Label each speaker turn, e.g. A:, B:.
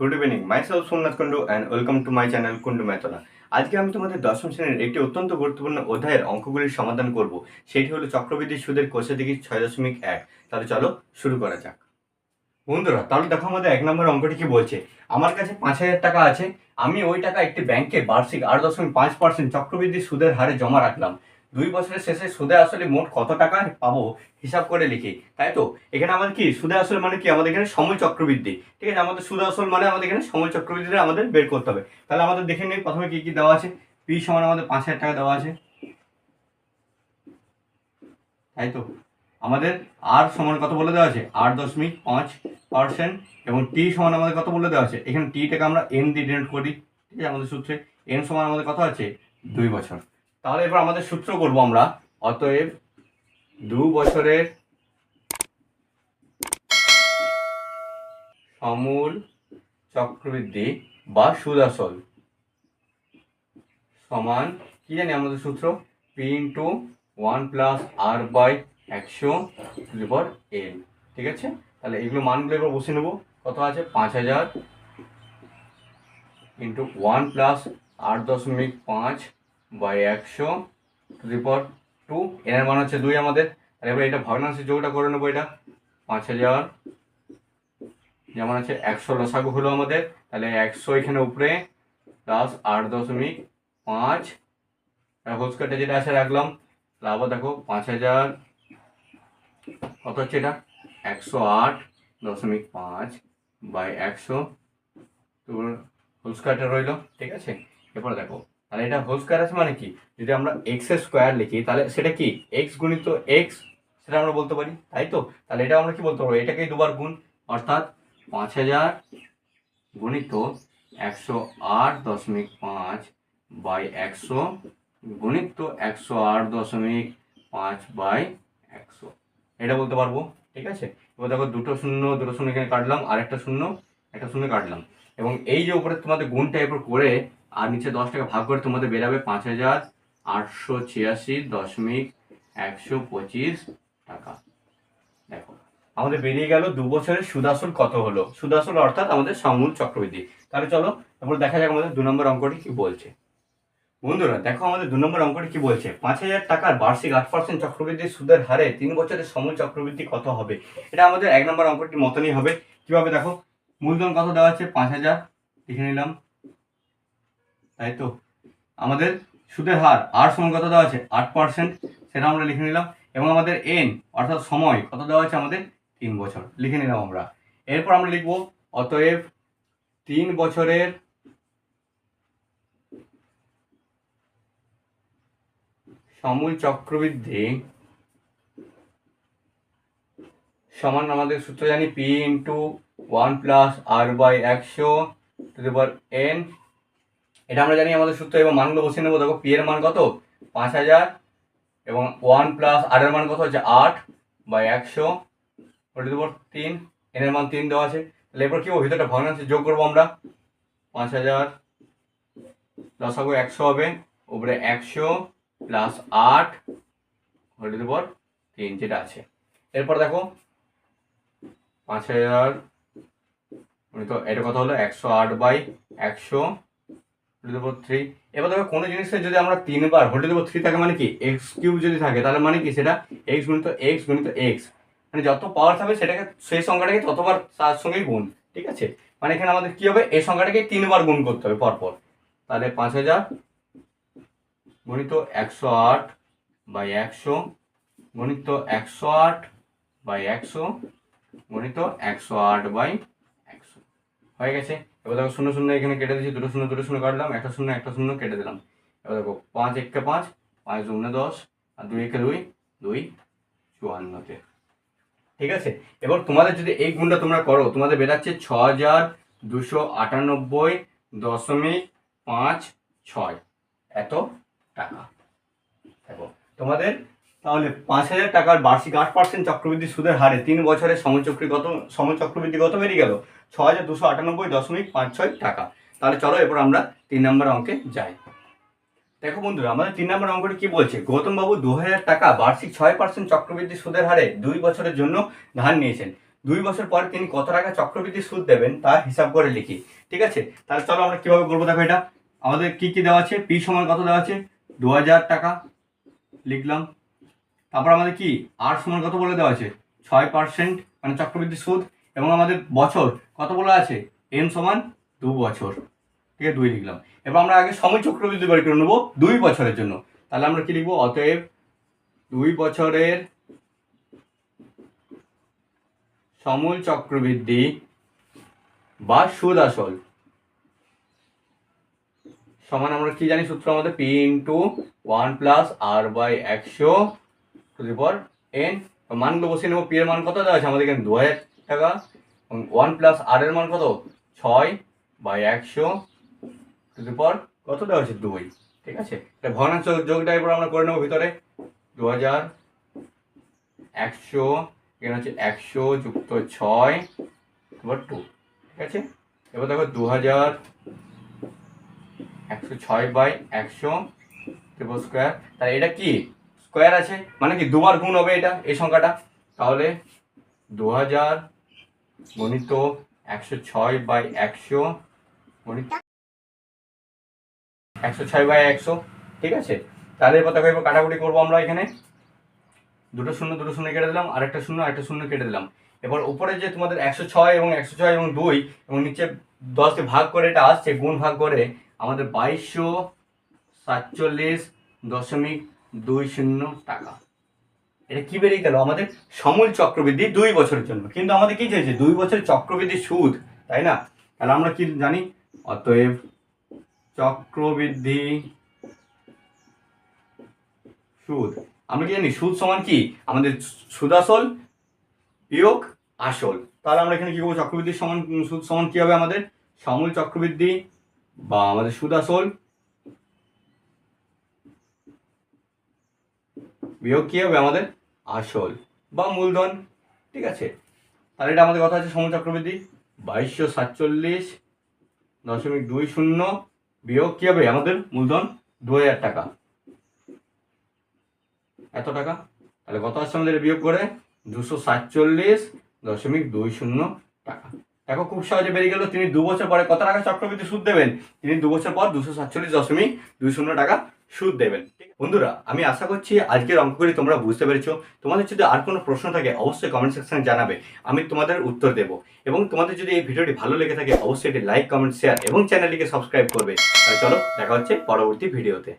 A: Good evening myself Somnath Kundu and welcome to my channel Kundu Metla আজকে আমি তোমাদের দশম শ্রেণির একটি অত্যন্ত গুরুত্বপূর্ণ অধ্যায়ের অঙ্কগুলির সমাধান করব। সেটি হলো চক্রবৃদ্ধি সুদের কোষে দিকে ছয় দশমিক এক। তাহলে চলো শুরু করা যাক। বন্ধুরা, তাহলে দেখো আমাদের এক নম্বর অঙ্কটি কি বলছে? আমার কাছে পাঁচ হাজার টাকা আছে। আমি ওই টাকা একটি ব্যাংকে বার্ষিক আট দশমিক পাঁচ পার্সেন্ট চক্রবৃদ্ধি সুদের হারে জমা রাখলাম। দুই বছরের শেষে সুদে আসলে মোট কত টাকা পাবো হিসাব করে লিখি, তাই তো? এখানে আমাদের কি? সুদে আসল মানে কি? আমাদের এখানে সময় চক্রবৃদ্ধি, ঠিক আছে? আমাদের সুদ আসল মানে আমাদের এখানে সময় চক্রবৃদ্ধিটা আমাদের বের করতে হবে। তাহলে আমাদের দেখে নিই, প্রথমে কি কি দেওয়া আছে? পি সমান আমাদের পাঁচ হাজার টাকা দেওয়া আছে। তাই তো? আমাদের আর সমান কত বলে দেওয়া আছে? আট দশমিক পাঁচ পার্সেন্ট এবং টি সমান আমাদের কত বলে দেওয়া আছে? এখানে টিটাকে আমরা এন দিয়ে ডিনোট করি, ঠিক আছে? আমাদের সূত্রে এন সমান আমাদের কত আছে? দুই বছর। তাহলে এবার আমাদের সূত্র করব আমরা। অতএব দু বছরের সমূল চক্রবৃদ্ধি বা সুদাসল সমান কি জানি আমাদের সূত্র? P into one plus R by একশো লিভার এন ঠিক আছে? তাহলে এগুলো মানগুলো এবার বসে নেব। কত আছে? পাঁচ হাজার ইন্টু ওয়ান প্লাস আট দশমিক পাঁচ বাই একশো টু দি পাওয়ার টু এনের মান হচ্ছে দুই আমাদের। তাহলে এবার এটা ভগ্নাংশে যোগটা করে নেব এটা। পাঁচ হাজার যেমন আছে একশো লসাগু হলো আমাদের। তাহলে একশো এখানে উপরে প্লাস আট দশমিক পাঁচ। হোস কাটে যেটা আছে রাখলাম আবার দেখো, পাঁচ হাজার, কত হচ্ছে এটা? একশো আট দশমিক পাঁচ বাই একশো। হোল স্কোয়ারটা রইল, ঠিক আছে? এরপর দেখো তাহলে এটা হোল স্কোয়ার আছে মানে কি? যদি আমরা এক্সের স্কোয়ার লিখি, তাহলে সেটা কি? এক্স গুণিত এক্স সেটা আমরা বলতে পারি, তাই তো? তাহলে এটা আমরা কি বলতে পারব? এটাকেই দুবার গুণ, অর্থাৎ পাঁচ হাজার গুণিত একশো আট দশমিক পাঁচ বাই একশো গুণিত একশো আট দশমিক পাঁচ বাই একশো। এটা বলতে পারব, ঠিক আছে? এবার দেখো দুটো শূন্য দুটো শূন্য এখানে কাটলাম আর একটা শূন্য একটা শূন্য কাটলাম। এবং এই যে উপরে তোমাদের গুণটা এরপর করে আর নিচে দশ টাকা ভাগ করে তোমাদের বেরাবে পাঁচ হাজার আটশো ছিয়াশি দশমিক একশো পঁচিশ টাকা। দেখো, আমাদের বেরিয়ে গেল দু বছরের সুদাসল কত হলো? সুদাসল অর্থাৎ আমাদের সমূল চক্রবৃদ্ধি। তাহলে চলো তারপর দেখা যাক আমাদের দু নম্বর অঙ্কটি কি বলছে। বন্ধুরা, দেখো আমাদের দু নম্বর অঙ্কটি কি বলছে? পাঁচ হাজার টাকার বার্ষিক আট পার্সেন্ট চক্রবৃদ্ধি সুদের হারে তিন বছরের সমূল চক্রবৃদ্ধি কত হবে? এটা আমাদের এক নম্বর অঙ্কটির মতনই হবে। কীভাবে দেখো? মূলধন কত দেওয়া আছে? পাঁচ হাজার, লিখে নিলাম। তাই তো? আমাদের সুদের হার, আর সমান কত দেওয়া আছে? আট পার্সেন্ট সেটা আমরা লিখে নিলাম। এবং আমাদের এন অর্থাৎ সময়, কত দেওয়া আছে আমাদের? তিন বছর। লিখে নিলাম আমরা। এরপর আমরা লিখব, অতএব তিন বছরের সমূল চক্রবৃদ্ধি সমান আমাদের সূত্র জানি P into one plus R by একশো টু এন এটা আমরা জানি আমাদের সূত্র এবং মানগুলো বসিয়ে নেব। দেখো পি এর মান কত? পাঁচ হাজার, এবং ওয়ান প্লাস আর এর মান কত হচ্ছে আট বাই একশো টু দি পাওয়ার তিন এন এর মান তিন দেওয়া আছে। তাহলে এরপর কি হবে? ভিতরটা ভগ্নাংশে যোগ করব আমরা। পাঁচ হাজার লসাগু একশো হবে, উপরে একশো প্লাস আট হোল টু তিন, যেটা আছে। এরপর দেখো, পাঁচ হাজার তো এটা কথা হলো? একশো আট বাই একশো হোল টু থ্রি এবার দেখো, কোনো জিনিসের যদি আমরা তিনবার হোল টু দি থ্রি থাকে মানে কি? এক্স কিউব যদি থাকে, তাহলে মানে কি সেটা? এক্স গুণিত এক্স গুণিত এক্স মানে যত পাওয়ার থাকবে সেটাকে, সেই সংখ্যাটাকে ততবার তার সঙ্গেই গুণ, ঠিক আছে? মানে এখানে আমাদের কি হবে? এই সংখ্যাটাকে তিনবার গুণ করতে হবে পরপর। তাহলে পাঁচ হাজার গণিত একশো আট বাই একশো গণিত একশো আট বাই একশো গণিত একশো আট বাই একশো। হয়ে গেছে? এবার দেখো শূন্য শূন্য এখানে কেটে দিয়েছি, দুটো শূন্য দুটো শূন্য কাটলাম, একটা শূন্য একটা শূন্য কেটে দিলাম। এবার দেখো পাঁচ একে পাঁচ পাঁচ শূন্য দশ, আর দুই একে দুই দুই চুয়ান্নতে। ঠিক আছে? এবার তোমাদের যদি এই গুণটা তোমরা করো, তোমাদের বেরাচ্ছে ছ হাজার দুশো আটানব্বই দশমিক পাঁচ ছয়। এত টাকা। দেখো, তোমাদের তাহলে পাঁচ হাজার টাকার বার্ষিক আট পার্সেন্ট চক্রবৃদ্ধি সুদের হারে তিন বছরের সমচক্রী কত সমচক্রবৃদ্ধি কত বেরিয়ে গেল? ছ হাজার দুশো আটানব্বই দশমিক পাঁচ ছয় টাকা। তাহলে চলো এরপর আমরা তিন নম্বর অঙ্কে যাই। দেখো বন্ধুরা, আমাদের তিন নম্বর অঙ্কটি কি বলছে? গৌতম বাবু দু হাজার টাকা বার্ষিক ছয় পার্সেন্ট চক্রবৃদ্ধি সুদের হারে দুই বছরের জন্য ধার নিয়েছেন। দুই বছর পর তিনি কত টাকা চক্রবৃদ্ধি সুদ দেবেন তা হিসাব করে লিখি, ঠিক আছে? তাহলে চলো আমরা কীভাবে করব দেখো এটা। আমাদের কি কি দেওয়া আছে? পি সমান কত দেওয়া আছে? দু হাজার টাকা লিখলাম। তারপর আমাদের কি? আর সমান কত বলে দেওয়া আছে? ছয় পার্সেন্ট মানে চক্রবৃদ্ধি সুদ। এবং আমাদের বছর, কত বলে আছে? এন সমান দু বছর। ঠিক আছে, দুই লিখলাম। এবার আমরা আগে সময় চক্রবৃদ্ধি বের করে নেব দুই বছরের জন্য। তাহলে আমরা কি লিখব? অতএব দুই বছরের সমূল চক্রবৃদ্ধি বা সুদ আসল সমান আমরা কি জানি? সূত্র আমাদের P into one plus R by একশো টু দি এন মানগুলো বসিয়ে নেব। পি এর মান কত দেওয়া আছে? আমাদের এখানে দু হাজার টাকা ওয়ান প্লাস আর এর মান কত? ছয় বাই একশো টু দি পর কত দেওয়া আছে দুই। ঠিক আছে? এটা ভগ্নাংশ যোগটা এবার আমরা করে নেব ভিতরে। দু হাজার একশো, এখানে হচ্ছে একশো যুক্ত ছয়, এবার টু ঠিক আছে? এবার দেখো দু হাজার একশো ছয় বাই একশো ট্রিপল স্কোয়ার তাহলে এটা কি? স্কোয়ার আছে। মানে কি দুবার গুণ হবে এটা, এই সংখ্যাটা? তাহলে দু হাজার গণিত একশো ছয় বাই একশো, গণিত একশো ছয় বাই একশো, ঠিক আছে? তাহলে এবার এবার কাটাকুটি করব আমরা এখানে। দুটো শূন্য দুটো শূন্য কেটে দিলাম আর একটা শূন্য একটা শূন্য কেটে দিলাম। এবার উপরে যে তোমাদের একশো ছয় এবং একশো ছয় এবং দুই এবং নিচে দশ দিয়ে ভাগ করে এটা আসছে, গুণ ভাগ করে আমাদের বাইশশো সাতচল্লিশ দশমিক দুই শূন্য টাকা। এটা কি বেরিয়ে গেল? আমাদের সমূল চক্রবৃদ্ধি দুই বছরের জন্য। কিন্তু আমাদের কি চাইছে? দুই বছরের চক্রবৃদ্ধি সুদ, তাই না? তাহলে আমরা কি জানি? অতএব চক্রবৃদ্ধি সুদ। আমরা কি জানি? সুদ সমান কি? আমাদের সুদ আসল বিয়োগ আসল। তাহলে আমরা এখানে কি করব? চক্রবৃদ্ধি সমান, সুদ সমান কি হবে আমাদের? সমূল চক্রবৃদ্ধি বা আমাদের সুদ আসল বিয়োগ কি হবে আমাদের? আসল বা মূলধন, ঠিক আছে? তাহলে এটা আমাদের কথা আছে সমূল চক্রবৃদ্ধি। বাইশশো সাতচল্লিশ দশমিক দুই শূন্য বিয়োগ কি হবে? আমাদের মূলধন দু হাজার টাকা। এত টাকা? তাহলে কত আসছে আমাদের বিয়োগ করে? দুশো সাতচল্লিশ দশমিক দুই শূন্য টাকা। দেখো খুব সহজে বেরিয়ে গেল। তিনি দু বছর পরে কত টাকা চক্রবৃদ্ধি সুদ দেবেন? তিনি দু বছর পর দুশো সাতচল্লিশ দশমিক দুই শূন্য টাকা সুদ দেবেন। বন্ধুরা, আমি আশা করছি আজকের অঙ্কগুলি তোমরা বুঝতে পেরেছ। তোমাদের যদি আর কোনো প্রশ্ন থাকে, অবশ্যই কমেন্ট সেকশনে জানাবে। আমি তোমাদের উত্তর দেবো। এবং তোমাদের যদি এই ভিডিওটি ভালো লেগে থাকে, অবশ্যই এটি লাইক কমেন্ট শেয়ার এবং চ্যানেলটিকে সাবস্ক্রাইব করবে। চলো, দেখা হচ্ছে পরবর্তী ভিডিওতে।